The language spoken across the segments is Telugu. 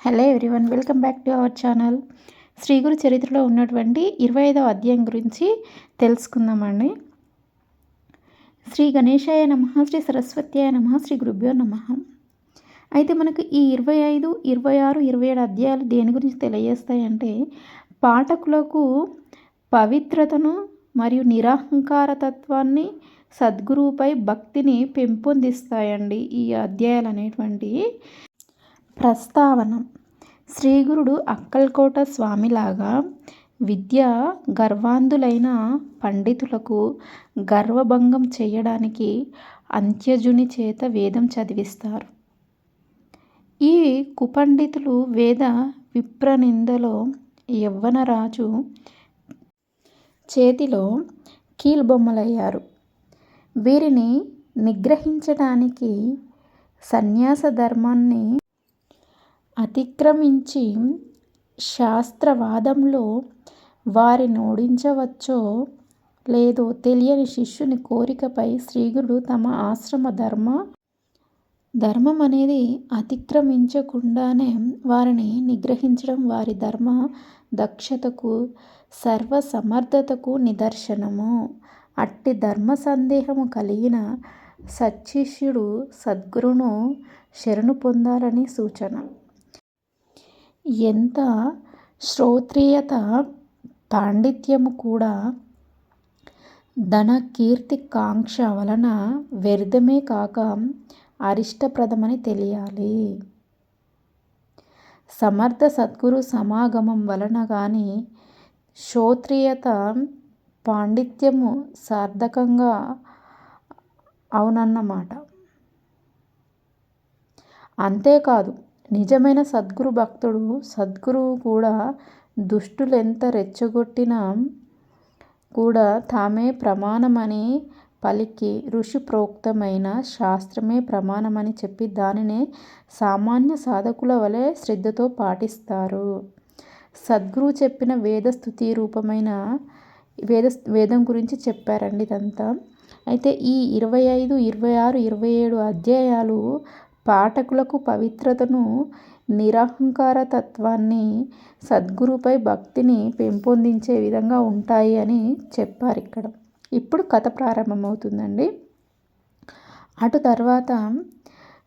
Hello everyone welcome back to our channel Sri Guru చరిత్రలో ఉన్నటువంటి ఇరవై ఐదవ అధ్యాయం గురించి తెలుసుకుందామండి. శ్రీ గణేశాయ నమ శ్రీ సరస్వత్యాయ నమ శ్రీ గురుభ్యో నమ. అయితే మనకు ఈ ఇరవై ఐదు ఇరవై ఆరు ఇరవై ఏడు అధ్యాయాలు దేని గురించి తెలియజేస్తాయంటే పాఠకులకు పవిత్రతను మరియు నిరహంకార తత్వాన్ని సద్గురువుపై భక్తిని పెంపొందిస్తాయండి ఈ అధ్యాయాలు అనేటువంటి ప్రస్తావన. శ్రీగురుడు అక్కల్కోట స్వామిలాగా విద్య గర్వాంధులైన పండితులకు గర్వభంగం చేయడానికి అంత్యజుని చేత వేదం చదివిస్తారు. ఈ కుపండితులు వేద విప్రనిందలో యవ్వనరాజు చేతిలో కీల్బొమ్మలయ్యారు. వీరిని నిగ్రహించడానికి సన్యాస ధర్మాన్ని అతిక్రమించి శాస్త్రవాదంలో వారిని ఓడించవచ్చో లేదో తెలియని శిష్యుని కోరికపై శ్రీగురుడు తమ ఆశ్రమ ధర్మ ధర్మం అనేది అతిక్రమించకుండానే వారిని నిగ్రహించడం వారి ధర్మ దక్షతకు సర్వసమర్థతకు నిదర్శనము. అట్టి ధర్మ సందేహము కలిగిన సచ్చిష్యుడు సద్గురును శరణు పొందాలని సూచన. ఎంత శ్రోత్రియత పాండిత్యము కూడా ధన కీర్తి కాంక్ష వలన వ్యర్థమే కాక అరిష్టప్రదమని తెలియాలి. సమర్థ సద్గురు సమాగమం వలన కానీ శ్రోత్రియత పాండిత్యము సార్థకంగా అవునన్నమాట. అంతేకాదు నిజమైన సద్గురు భక్తుడు సద్గురువు కూడా దుష్టులెంత రెచ్చగొట్టినా కూడా తామే ప్రమాణమని పలికి ఋషి ప్రోక్తమైన శాస్త్రమే ప్రమాణమని చెప్పి దానినే సామాన్య సాధకుల వలె శ్రద్ధతో పాటిస్తారు. సద్గురువు చెప్పిన వేద స్థుతి రూపమైన వేద వేదం గురించి చెప్పారండి ఇదంతా. అయితే ఈ ఇరవై ఐదు ఇరవై ఆరు ఇరవై ఏడు అధ్యాయాలు పాఠకులకు పవిత్రతను నిరహంకార తత్వాన్ని సద్గురుపై భక్తిని పెంపొందించే విధంగా ఉంటాయి అని చెప్పారు ఇక్కడ ఇప్పుడు కథ ప్రారంభమవుతుందండి. అటు తర్వాత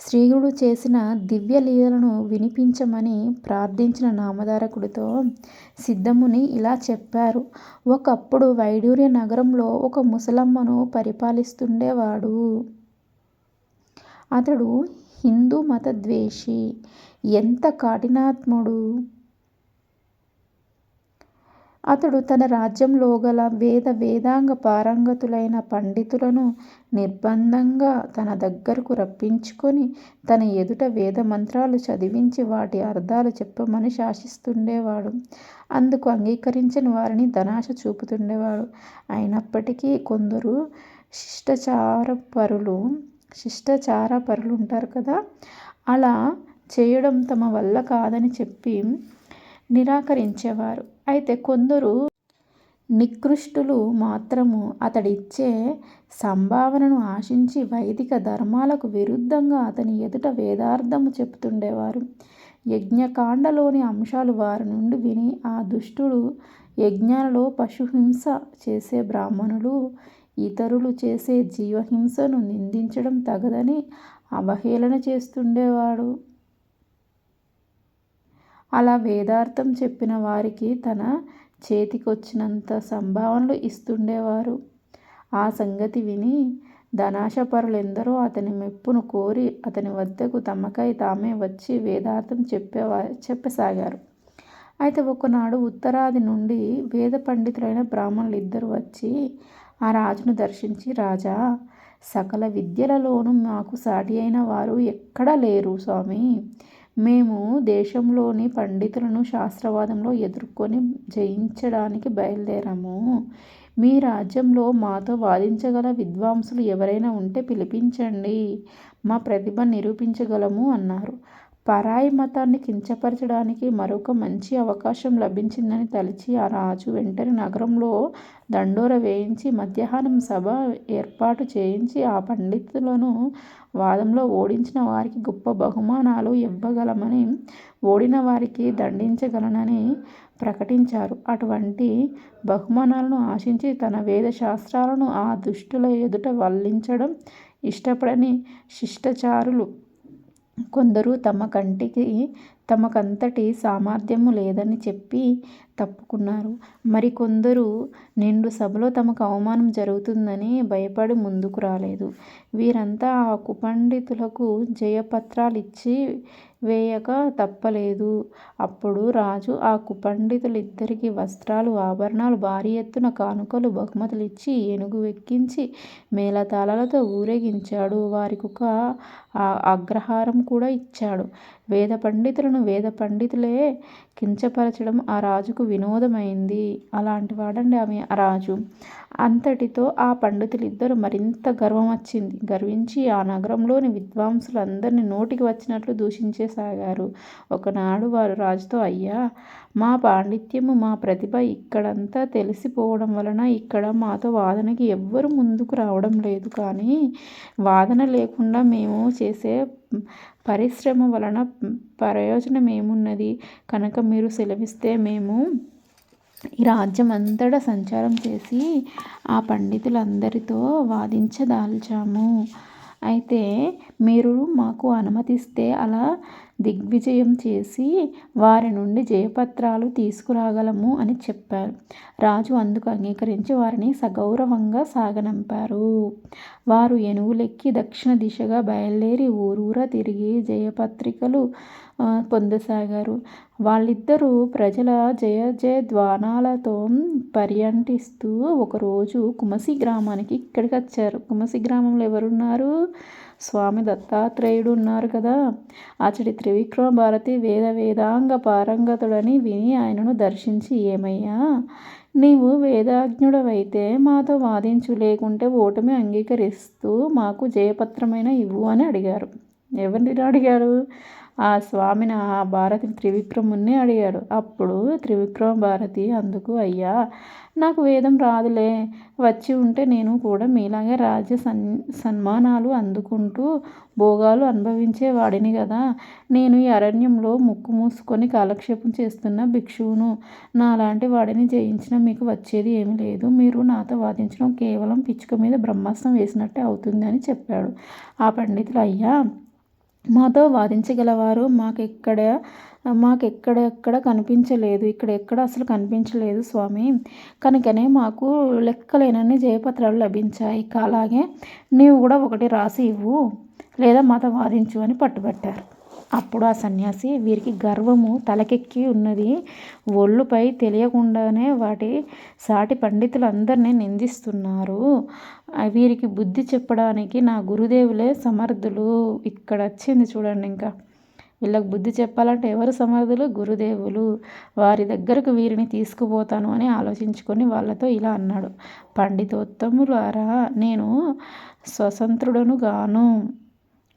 శ్రీగుడు చేసిన దివ్య లీలలను వినిపించమని ప్రార్థించిన నామధారకుడితో సిద్ధముని ఇలా చెప్పారు. ఒకప్పుడు వైడూర్య నగరంలో ఒక ముసలమ్మను పరిపాలిస్తుండేవాడు. అతడు హిందూ మతద్వేషి ఎంత కఠినాత్ముడు! అతడు తన రాజ్యంలో గల వేద వేదాంగ పారంగతులైన పండితులను నిర్బంధంగా తన దగ్గరకు రప్పించుకొని తన ఎదుట వేద మంత్రాలు చదివించి వాటి అర్థాలు చెప్పమని శాసిస్తుండేవాడు. అందుకు అంగీకరించని వారిని ధనాశ చూపుతుండేవాడు. అయినప్పటికీ కొందరు శిష్టాచారపరులు శిష్టాచారపరులు ఉంటారు కదా? అలా చేయడం తమ వల్ల కాదని చెప్పి నిరాకరించేవారు. అయితే కొందరు నికృష్టులు మాత్రము అతడిచ్చే సంభావనను ఆశించి వైదిక ధర్మాలకు విరుద్ధంగా అతని ఎదుట వేదార్థము చెప్తుండేవారు యజ్ఞకాండలోని అంశాలు వారి నుండి విని ఆ దుష్టుడు యజ్ఞాలలో పశుహింస చేసే బ్రాహ్మణులు ఇతరులు చేసే జీవహింసను నిందించడం తగదని అవహేళన చేస్తుండేవాడు. అలా వేదార్థం చెప్పిన వారికి తన చేతికొచ్చినంత సంభావనలు ఇస్తుండేవారు. ఆ సంగతి విని ధనాశపరులెందరో అతని మెప్పును కోరి అతని వద్దకు తమకై తామే వచ్చి వేదార్థం చెప్పేవా చెప్పసాగారు. అయితే ఒకనాడు ఉత్తరాది నుండి వేద పండితులైన బ్రాహ్మణులు ఇద్దరు వచ్చి ఆ రాజును దర్శించి రాజా సకల విద్యలలోనూ మాకు సాటి అయిన వారు ఎక్కడా లేరు స్వామి? మేము దేశంలోని పండితులను శాస్త్రవాదంలో ఎదుర్కొని జయించడానికి బయలుదేరాము. మీ రాజ్యంలో మాతో వాదించగల విద్వాంసులు ఎవరైనా ఉంటే పిలిపించండి. మా ప్రతిభ నిరూపించగలము అన్నారు. పరాయి మతాన్ని కించపరచడానికి మరొక మంచి అవకాశం లభించిందని తలిచి ఆ రాజు వెంటనే నగరంలో దండోర వేయించి మధ్యాహ్నం సభ ఏర్పాటు చేయించి ఆ పండితులను వాదంలో ఓడించిన వారికి గొప్ప బహుమానాలు ఇవ్వగలమని ఓడిన వారికి దండించగలనని ప్రకటించారు. అటువంటి బహుమానాలను ఆశించి తన వేద శాస్త్రాలను ఆ దుష్టుల ఎదుట వల్లించడం ఇష్టపడని శిష్టాచారులు కొందరు తమ కంటికి తమకంతటి సామర్థ్యము లేదని చెప్పి తప్పుకున్నారు. మరికొందరు నిండు సభలో తమకు అవమానం జరుగుతుందని భయపడి ముందుకు రాలేదు. వీరంతా ఆ కుపండితులకు జయపత్రాలిచ్చి వేయక తప్పలేదు. అప్పుడు రాజు ఆ కుపండితులిద్దరికీ వస్త్రాలు, ఆభరణాలు, భారీ ఎత్తున కానుకలు, బహుమతులు ఇచ్చి ఏనుగు ఎక్కించి మేళతాళాలతో ఊరేగించాడు. వారికొక అగ్రహారం కూడా ఇచ్చాడు. వేద పండితులను వేద పండితులే కించపరచడం ఆ రాజుకు వినోదమైంది. అలాంటి వాడండి ఆమె ఆ రాజు. అంతటితో ఆ పండితులిద్దరు మరింత గర్వం వచ్చింది గర్వించి ఆ నగరంలోని విద్వాంసులందరినీ నోటికి వచ్చినట్లు దూషించేసాగారు ఒకనాడు వారు రాజుతో అయ్యా! మా పాండిత్యము మా ప్రతిభ ఇక్కడంతా తెలిసిపోవడం వలన ఇక్కడ మాతో వాదనకి ఎవ్వరూ ముందుకు రావడం లేదు కానీ వాదన లేకుండా మేము చేసే పరిశ్రమ వలన ప్రయోజనం ఏమున్నది? కనుక మీరు సెలవిస్తే మేము ఈ రాజ్యమంతటా సంచారం చేసి ఆ పండితులందరితో వాదించదాల్చాము అయితే మీరు మాకు అనుమతిస్తే అలా దిగ్విజయం చేసి వారి నుండి జయపత్రాలు తీసుకురాగలము అని చెప్పారు. రాజు అందుకు అంగీకరించి వారిని సగౌరవంగా సాగనంపారు. వారు ఏనుగులెక్కి దక్షిణ దిశగా బయలుదేరి ఊరూరా తిరిగి జయపత్రికలు పొందసాగారు. వాళ్ళిద్దరూ ప్రజల జయజయధ్వానాలతో పర్యటిస్తూ ఒకరోజు కుమసి గ్రామానికి ఇక్కడికి వచ్చారు కుమసి గ్రామంలో ఎవరున్నారు? స్వామి దత్తాత్రేయుడు ఉన్నారు కదా! అచటి త్రివిక్రమ భారతి వేద వేదాంగ పారంగతుడని విని ఆయనను దర్శించి ఏమయ్యా! నీవు వేదాజ్ఞుడవైతే మాతో వాదించు. లేకుంటే ఓటమి అంగీకరిస్తూ మాకు జయపత్రమైన ఇవ్వు అని అడిగారు. ఎవరిని అడిగారు? ఆ స్వామిని ఆ భారతి త్రివిక్రముణ్ణి అడిగాడు. అప్పుడు త్రివిక్రమ భారతి అందుకు అయ్యా! నాకు వేదం రాదులే. వచ్చి ఉంటే నేను కూడా మీలాగే రాజ్య సన్ సన్మానాలు అందుకుంటూ భోగాలు అనుభవించేవాడిని కదా నేను ఈ అరణ్యంలో ముక్కు మూసుకొని కాలక్షేపం చేస్తున్న భిక్షువును. నాలాంటి వాడిని జయించిన మీకు వచ్చేది ఏమీ లేదు. మీరు నాతో వాదించడం కేవలం పిచ్చుక మీద బ్రహ్మాస్త్రం వేసినట్టే అవుతుంది అని చెప్పాడు. ఆ పండితులు అయ్యా! మాతో వాదించగలవారు మాకెక్కడ మాకెక్కడెక్కడ కనిపించలేదు. ఇక్కడెక్కడ అసలు కనిపించలేదు స్వామి కనుకనే మాకు లెక్కలేనన్ని జయపత్రాలు లభించాయి. అలాగే నీవు కూడా ఒకటి రాసి ఇవ్వు. లేదా మాతో వాదించు అని పట్టుబట్టారు. అప్పుడు ఆ సన్యాసి వీరికి గర్వము తలకెక్కి ఉన్నది. ఒళ్ళుపై తెలియకుండానే వాటి సాటి పండితులందరినీ నిందిస్తున్నారు. వీరికి బుద్ధి చెప్పడానికి నా గురుదేవులే సమర్థులు. ఇక్కడ వచ్చింది చూడండి ఇంకా వీళ్ళకి బుద్ధి చెప్పాలంటే ఎవరు సమర్థులు? గురుదేవులు. వారి దగ్గరకు వీరిని తీసుకుపోతాను అని ఆలోచించుకొని వాళ్ళతో ఇలా అన్నాడు. పండితోత్తములారా! నేను స్వతంత్రుడను గాను.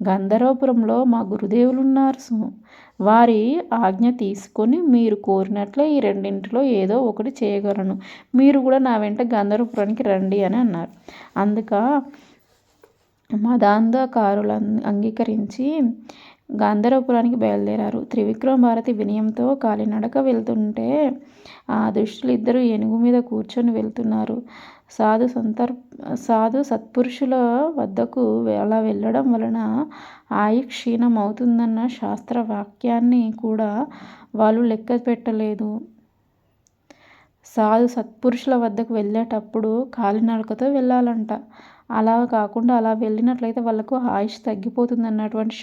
గంధర్వపురంలో మా గురుదేవులున్నారు. వారి ఆజ్ఞ తీసుకొని మీరు కోరినట్లే ఈ రెండింటిలో ఏదో ఒకటి చేయగలను. మీరు కూడా నా వెంట గంధర్వపురానికి రండి అని అన్నారు. అందుక మదాంధకారులు అంగీకరించి గాంధర్వపురానికి బయలుదేరారు. త్రివిక్రమ భారతి వినయంతో కాలినడక వెళ్తుంటే ఆ దుష్టులిద్దరూ ఏనుగు మీద కూర్చొని వెళ్తున్నారు. సాధు సంతర్ సాధు సత్పురుషుల వద్దకు అలా వెళ్ళడం వలన ఆయు క్షీణమవుతుందన్న శాస్త్రవాక్యాన్ని కూడా వాళ్ళు లెక్కపెట్టలేదు. సాధు సత్పురుషుల వద్దకు వెళ్ళేటప్పుడు కాలినడకతో వెళ్ళాలంట. అలా కాకుండా అలా వెళ్ళినట్లయితే వాళ్ళకు ఆయుష్ తగ్గిపోతుందన్నటువంటి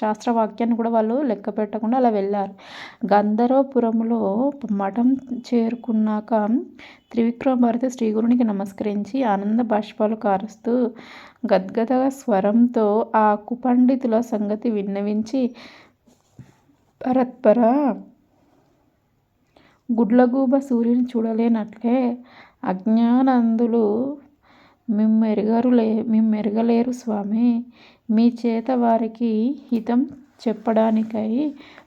శాస్త్రవాక్యాన్ని కూడా వాళ్ళు లెక్కపెట్టకుండా అలా వెళ్ళారు. గంధర్వపురంలో మఠం చేరుకున్నాక త్రివిక్రమ భారతి శ్రీగురునికి నమస్కరించి ఆనంద బాష్పాలు కారుస్తూ గద్గద స్వరంతో ఆ కుపండితుల సంగతి విన్నవించి పరత్పర గుడ్లగూబ సూర్యుని చూడలేనట్లే అజ్ఞానందులు అజ్ఞానాంధులు మిమ్మెరుగలేరు స్వామీ! మీ చేత వారికి హితం చెప్పడానికై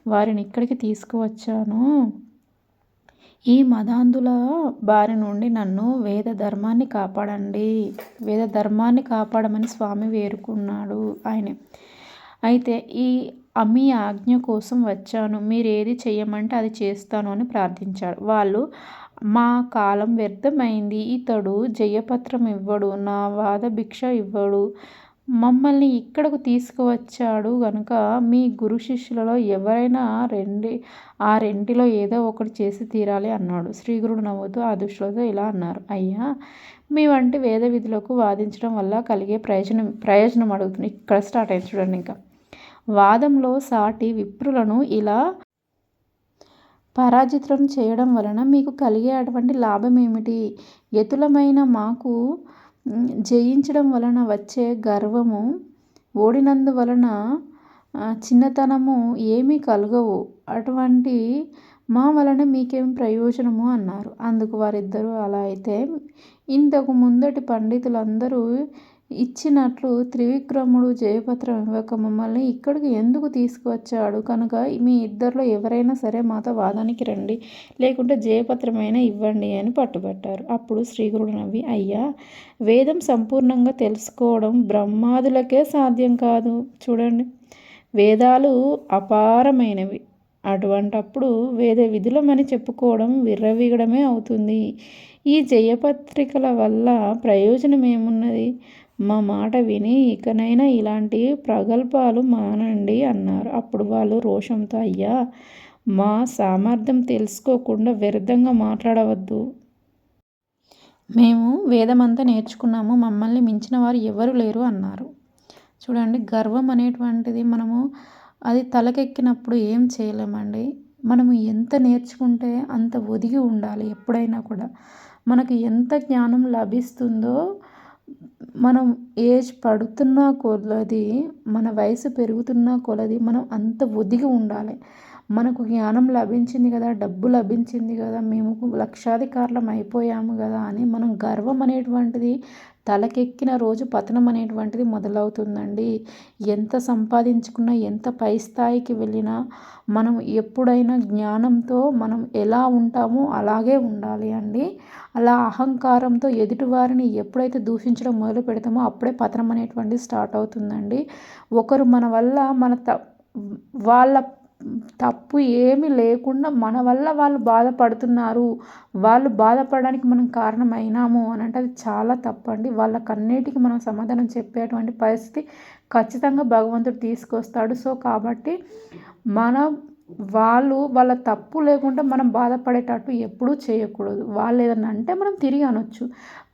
వారిని ఇక్కడికి తీసుకువచ్చాను. ఈ మదాంధుల బారి నుండి నన్ను వేద ధర్మాన్ని కాపాడండి. వేద ధర్మాన్ని కాపాడమని స్వామి వేరుకున్నాడు ఆయన. అయితే ఈ అమ్మి ఆజ్ఞ కోసం వచ్చాను. మీరు ఏది చెయ్యమంటే అది చేస్తాను అని ప్రార్థించాడు. వాళ్ళు మా కాలం వ్యర్థమైంది. ఇతడు జయపత్రం ఇవ్వడు నా వాద భిక్ష ఇవ్వడు. మమ్మల్ని ఇక్కడకు తీసుకువచ్చాడు గనుక మీ గురు శిష్యులలో ఎవరైనా రెండి ఆ రెంటిలో ఏదో ఒకటి చేసి తీరాలి అన్నాడు. శ్రీగురుడు నవ్వుతూ ఆ దృష్టిలో ఇలా అన్నారు. అయ్యా మీ వంటి వేద విధులకు వాదించడం వల్ల కలిగే ప్రయోజనం ప్రయోజనం అడుగుతుంది ఇక్కడ స్టార్ట్ అయింది చూడండి ఇంకా. వాదంలో సాటి విప్రులను ఇలా పరాజితులను చేయడం వలన మీకు కలిగే అటువంటి లాభం ఏమిటి యతులమైన మాకు జయించడం వలన వచ్చే గర్వము ఓడినందువలన చిన్నతనము ఏమీ కలగవు. అటువంటి మా వలన మీకేం ప్రయోజనము అన్నారు. అందుకు వారిద్దరూ అలా అయితే ఇంతకు ముందటి పండితులందరూ ఇచ్చినట్లు త్రివిక్రముడు జయపత్రం ఇవ్వక మమ్మల్ని ఇక్కడికి ఎందుకు తీసుకువచ్చాడు? కనుక మీ ఇద్దరిలో ఎవరైనా సరే మాతో వాదానికి రండి. లేకుంటే జయపత్రమైనా ఇవ్వండి అని పట్టుబట్టారు. అప్పుడు శ్రీగురుడు నవ్వి అయ్యా వేదం సంపూర్ణంగా తెలుసుకోవడం బ్రహ్మాదులకే సాధ్యం కాదు. చూడండి వేదాలు అపారమైనవి. అటువంటప్పుడు వేద విధులమని చెప్పుకోవడం విర్రవీగడమే అవుతుంది. ఈ జయపత్రికల వల్ల ప్రయోజనం ఏమున్నది మా మాట విని ఇకనైనా ఇలాంటి ప్రగల్భాలు మానండి అన్నారు. అప్పుడు వాళ్ళు రోషంతో అయ్యా మా సామర్థ్యం తెలుసుకోకుండా వ్యర్థంగా మాట్లాడవద్దు. మేము వేదమంతా నేర్చుకున్నాము మమ్మల్ని మించిన వారు ఎవరు లేరు అన్నారు. చూడండి గర్వం అనేటువంటిది మనము అది తలకెక్కినప్పుడు ఏం చేయలేమండి. మనము ఎంత నేర్చుకుంటే అంత ఒదిగి ఉండాలి ఎప్పుడైనా కూడా. మనకు ఎంత జ్ఞానం లభిస్తుందో మనం ఏజ్ పడుతున్న కొలది మన వయసు పెరుగుతున్న కొలది మనం అంత ఒదిగి ఉండాలి. మనకు జ్ఞానం లభించింది కదా డబ్బు లభించింది కదా మేము లక్షాధికారులం అయిపోయాము కదా అని మనం గర్వం అనేటువంటిది తలకెక్కిన రోజు పతనం అనేటువంటిది మొదలవుతుందండి. ఎంత సంపాదించుకున్నా ఎంత పై స్థాయికి వెళ్ళినా మనం ఎప్పుడైనా జ్ఞానంతో మనం ఎలా ఉంటామో అలాగే ఉండాలి అండి. అలా అహంకారంతో ఎదుటివారిని ఎప్పుడైతే దూషించడం మొదలు పెడతామో అప్పుడే పతనం అనేటువంటిది స్టార్ట్ అవుతుందండి. ఒకరు మన వల్ల మన త వాళ్ళ తప్పు ఏమీ లేకుండా మన వల్ల వాళ్ళు బాధపడుతున్నారు. వాళ్ళు బాధపడడానికి మనం కారణమైనాము అని అంటే అది చాలా తప్పండి. వాళ్ళకన్నిటికీ మనం సమాధానం చెప్పేటువంటి పరిస్థితి ఖచ్చితంగా భగవంతుడు తీసుకొస్తాడు. సో కాబట్టి మన వాళ్ళు వాళ్ళ తప్పు లేకుండా మనం బాధపడేటట్టు ఎప్పుడూ చేయకూడదు. వాళ్ళు ఏదన్నా అంటే మనం తిరిగి అనొచ్చు.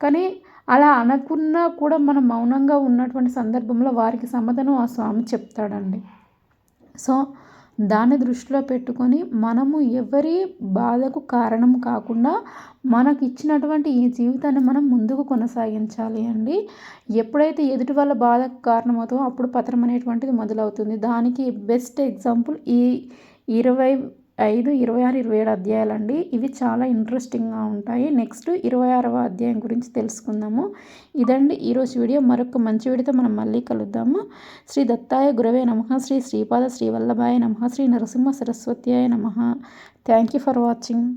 కానీ అలా అనకున్నా కూడా మనం మౌనంగా ఉన్నటువంటి సందర్భంలో వారికి సమాధానం ఆ స్వామి చెప్తాడండి. సో దాన్ని దృష్టిలో పెట్టుకొని మనము ఎవరి బాధకు కారణం కాకుండా మనకు ఇచ్చినటువంటి ఈ జీవితాన్ని మనం ముందుకు కొనసాగించాలి అండి. ఎప్పుడైతే ఎదుటి వాళ్ళ బాధకు కారణమవుతామో అప్పుడు పత్రం అనేటువంటిది మొదలవుతుంది. దానికి బెస్ట్ ఎగ్జాంపుల్ ఈ ఇరవై ఐదు ఇరవై ఆరు ఇరవై ఏడు అధ్యాయాలండి. ఇవి చాలా ఇంట్రెస్టింగ్గా ఉంటాయి. నెక్స్ట్ ఇరవై ఆరవ అధ్యాయం గురించి తెలుసుకుందాము. ఇదండి ఈరోజు వీడియో. మరొక మంచి వీడియోతో మనం మళ్ళీ కలుద్దాము. శ్రీ దత్తాయ గురవే నమ. శ్రీ శ్రీపాద శ్రీవల్లభాయ నమ. శ్రీ నరసింహ సరస్వత్యాయ నమ. Thank you for watching